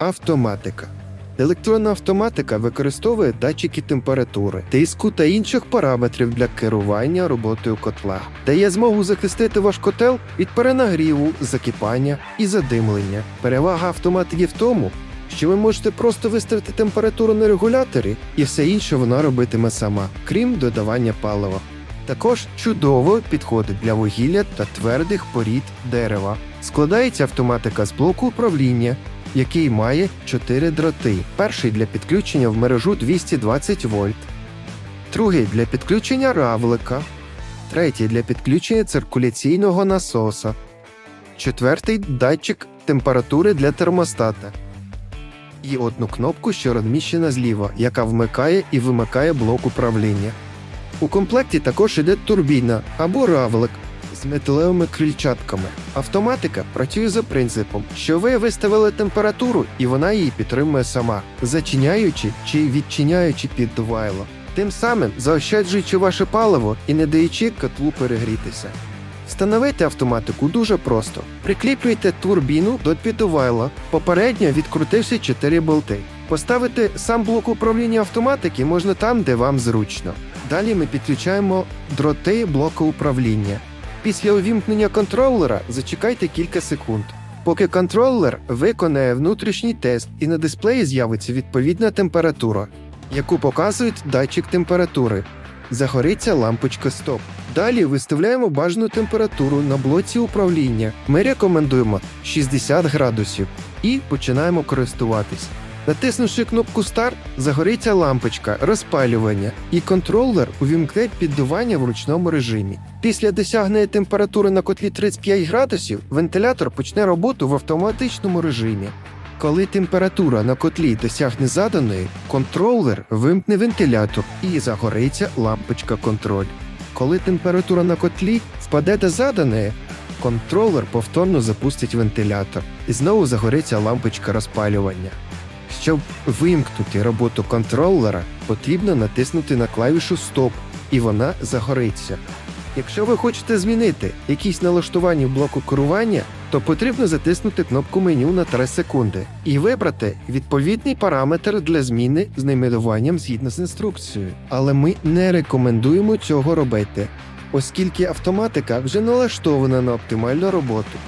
Автоматика. Електронна автоматика використовує датчики температури, тиску та інших параметрів для керування роботою котла, дає змогу захистити ваш котел від перенагріву, закипання і задимлення. Перевага автоматики в тому, що ви можете просто виставити температуру на регуляторі, і все інше вона робитиме сама, крім додавання палива. Також чудово підходить для вугілля та твердих порід дерева. Складається автоматика з блоку управління, який має 4 дроти. Перший для підключення в мережу 220 вольт, другий для підключення равлика, третій для підключення циркуляційного насоса, четвертий датчик температури для термостата. І одну кнопку, що розміщена зліва, яка вмикає і вимикає блок управління. У комплекті також іде турбіна або равлик з металевими крильчатками. Автоматика працює за принципом, що ви виставили температуру і вона її підтримує сама, зачиняючи чи відчиняючи піддувайло, тим самим заощаджуючи ваше паливо і не даючи котлу перегрітися. Встановити автоматику дуже просто. Прикріплюйте турбіну до піддувайла, попередньо відкрутивши 4 болти. Поставити сам блок управління автоматики можна там, де вам зручно. Далі ми підключаємо дроти блоку управління. Після увімкнення контролера зачекайте кілька секунд. Поки контролер виконає внутрішній тест і на дисплеї з'явиться відповідна температура, яку показує датчик температури. Загориться лампочка стоп. Далі виставляємо бажану температуру на блоці управління. Ми рекомендуємо 60 градусів і починаємо користуватись. Натиснувши кнопку Старт, загориться лампочка розпалювання, і контролер увімкне піддування в ручному режимі. Після досягнення температури на котлі 35 градусів вентилятор почне роботу в автоматичному режимі. Коли температура на котлі досягне заданої, контролер вимкне вентилятор і загориться лампочка контроль. Коли температура на котлі впаде до заданої, контролер повторно запустить вентилятор і знову загориться лампочка розпалювання. Щоб вимкнути роботу контролера, потрібно натиснути на клавішу Стоп, і вона загориться. Якщо ви хочете змінити якісь налаштування блоку керування, то потрібно затиснути кнопку меню на 3 секунди і вибрати відповідний параметр для зміни з найменуванням згідно з інструкцією. Але ми не рекомендуємо цього робити, оскільки автоматика вже налаштована на оптимальну роботу.